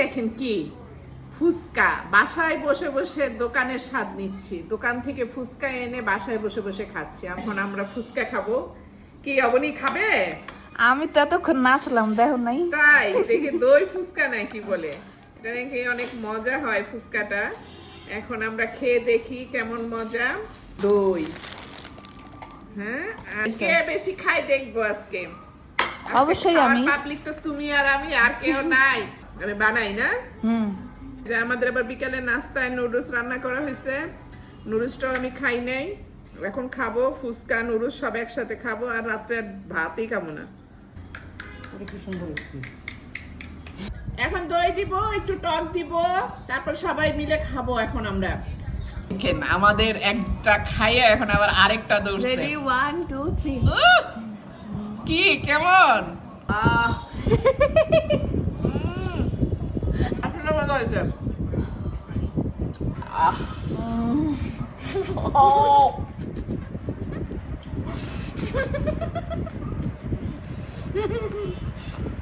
দেখেন কি? ফুচকা। বাসায় বসে বসে দোকানের স্বাদ নিচ্ছি। দোকান থেকে ফুচকা এনে বাসায় বসে বসে খাচ্ছি। এখন আমরা ফুচকা খাব। কি অবনি খাবে? আমি তো এতক্ষণ নাচলাম দেখো নাই। তাই? দেখি দই ফুচকা নাকি বলে। এটা নাকি অনেক মজা হয় ফুচকাটা। এখন আমরা খেয়ে দেখি কেমন মজা। দই। হ্যাঁ? আর কে বেশি খাই দেখব আজকে? অবশ্যই আমি। পাবলিক তো তুমি আর আমি আর কেউ নাই। আমি বানাই না? যে আমাদের আবার বিকালে নাস্তায় নুডলস রান্না করা হয়েছে। নুডলসটাও আমি খাই নাই। এখন খাব ফুচকা নুডলস সব একসাথে খাব আর রাত্রে ভাতই খাব না। এখন দই দিব একটু টক দিব তারপর সবাই মিলে খাব এখন আমরা। দেখেন আমাদের একটা খাইয়ে এখন আবার আরেকটা দৌড়ছে। রেডি ওয়ান টু থ্রি উহ! কি কেমন? আহ いであうん